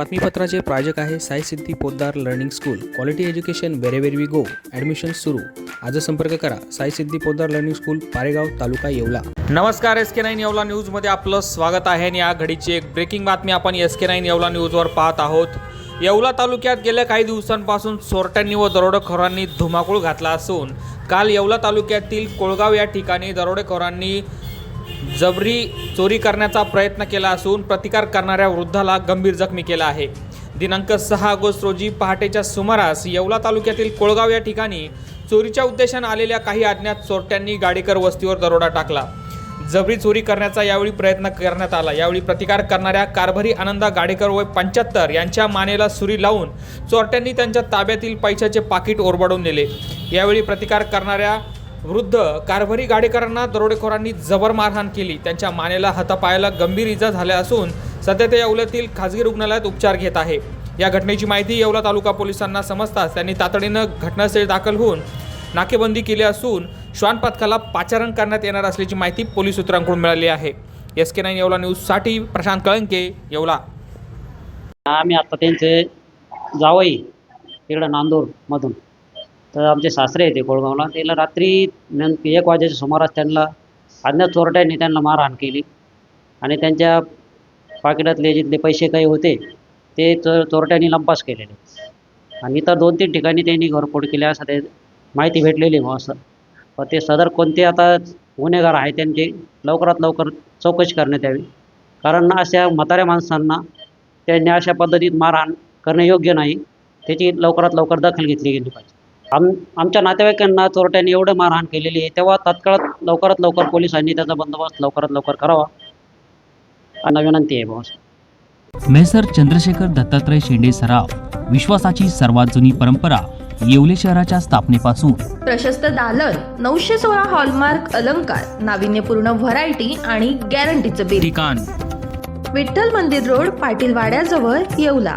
बातमीपत्राचे प्रायोजक आहे Sai Siddhi Podar learning school. Quality education wherever we go admission सुरू. आज संपर्क करा. Sai Siddhi Podar learning school Paregaon taluka Yeola. नमस्कार एस के नाईन येवला न्यूजमध्ये आपलं स्वागत आहे आणि या घडीची एक ब्रेकिंग बातमी आपण एस के नाईन येवला न्यूजवर पाहत आहोत. येवला तालुक्यात गेल्या काही दिवसांपासून चोरट्यांनी व दरोडेखोरांनी धुमाकूळ घातला असून काल येवला तालुक्यातील कोळगाव या ठिकाणी दरोडेखोरांनी जबरी चोरी करण्याचा प्रयत्न केला असून प्रतिकार करणाऱ्या वृद्धाला गंभीर जखमी केला आहे. दिनांक सहा ऑगस्ट रोजी पहाटेच्या सुमारास येवला तालुक्यातील कोळगाव या ठिकाणी चोरीच्या उद्देशाने आलेल्या काही अज्ञात चोरट्यांनी गाडेकर वस्तीवर दरोडा टाकला. जबरी चोरी करण्याचा यावेळी प्रयत्न करण्यात आला. यावेळी प्रतिकार करणाऱ्या कारभारी आनंदा गाडेकर वय पंच्याहत्तर यांच्या मानेला सुरी लावून चोरट्यांनी त्यांच्या ताब्यातील पैशाचे पाकिट ओरबाडून नेले. यावेळी प्रतिकार करणाऱ्या वृद्ध कारभारी गाडेकरांना दरोडेखोरांनी जबर मारहाण केली. त्यांच्या मानेला हातापायाला गंभीर इजा झाल्या असून सध्या ते येवल्यातील खाजगी रुग्णालयात उपचार घेत आहे. या घटनेची माहिती येवला तालुका पोलिसांना समजताच त्यांनी तातडीनं घटनास्थळी दाखल होऊन नाकेबंदी केली असून श्वान पथकाला पाचारण करण्यात येणार असल्याची माहिती पोलीस सूत्रांकडून मिळाली आहे. एस के नाईन येवला न्यूजसाठी प्रशांत कळंके येवला. आम्ही आता त्यांचे जावई तिकडं नांदूरमधून. तर आमचे सासरे येते कोळगावला. त्याला रात्री नंतर एक वाजेच्या सुमारास त्यांना अज्ञात चोरट्यांनी त्यांना मारहाण केली. आणि त्यांच्या पाकिटातले जिथले पैसे काही होते ते चोर चोरट्यांनी लंपास केलेले. आणि इतर दोन तीन ठिकाणी त्यांनी घरफोड केली असं ते माहिती भेटलेली मग असं. पण ते सदर कोणते आता गुन्हेगार आहे त्यांची लवकरात लवकर चौकशी करण्यात यावी. कारण अशा म्हाताऱ्या माणसांना त्यांनी अशा पद्धतीत मारहाण करणे योग्य नाही. त्याची लवकरात लवकर दखल घेतली गेली पाहिजे. आम आमच्या नातेवाईकांना चोरट्यांनी एवढं मारहाण केलेली आहे. तेव्हा तात्काळ लवकरात लवकर पोलिसांनी त्याचा बंदोबस्त लवकरात लवकर करावा. अन्न विनंती आहे भाऊ. मेसर चंद्रशेखर दत्तात्रय शेंडे सराव विश्वासाची सर्वात जुनी परंपरा येवले शहराच्या स्थापनेपासून. प्रशस्त दालन नऊशे सोळा हॉलमार्क अलंकार नाविन्यपूर्ण व्हरायटी आणि गॅरंटीचं बिल. ठिकाण. विठ्ठल मंदिर रोड पाटील वाड्याजवळ येवला.